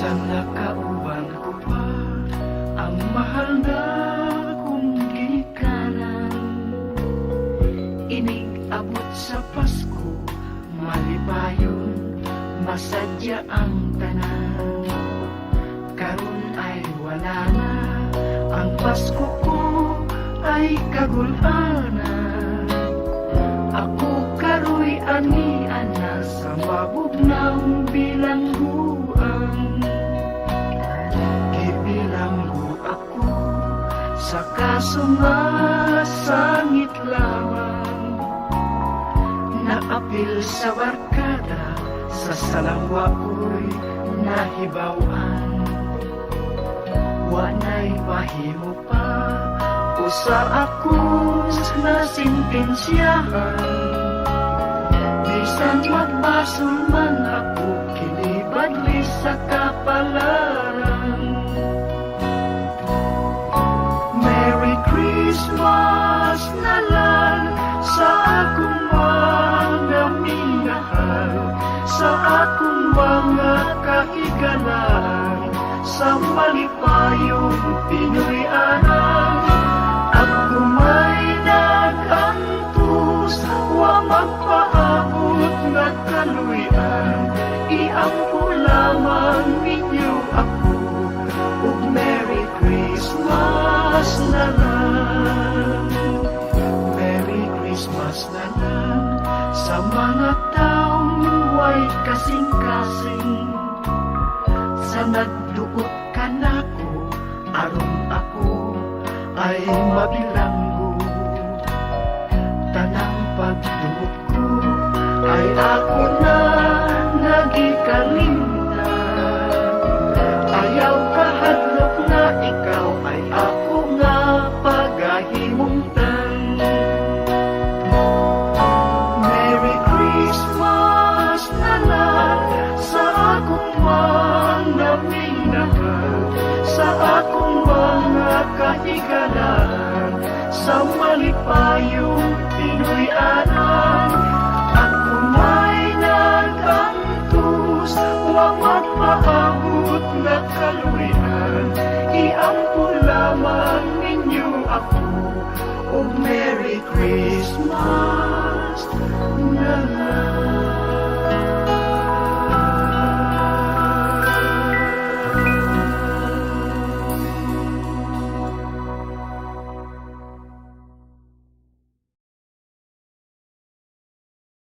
Sana kauban ko pa ang mahal na kong ginikanan Inig abot sa Pasko, malipayon, masadya ang tanan. Karon ay wala na, ang Pasko ko ay kagulanan Ako karoy ani ana sa mabugnaw bilangguan sa kaso nga sangit lamang Naapil sa barkada sa salangwa ko'y nahibawan Wanay mahimo pa usa ako na sintensyahan Bisan magbasol man ako kinibadli sa kapalaran kahigalaan Sa malipayong Pinoy anang Ako may nagantos Wa magpaabot nga kaluyan Iampo lamang ninyo ako Ug Merry Christmas na lang. Merry Christmas na lang. Sa mga taong way kasing-kasing Sa nagduot ka na ko Aron ako ay mabilanggo kahiganan sa malipayong Pinoyanan at umay nagkantos huwag magpaabot na kaluwian iampo lamang ninyo ako. O Merry Christmas.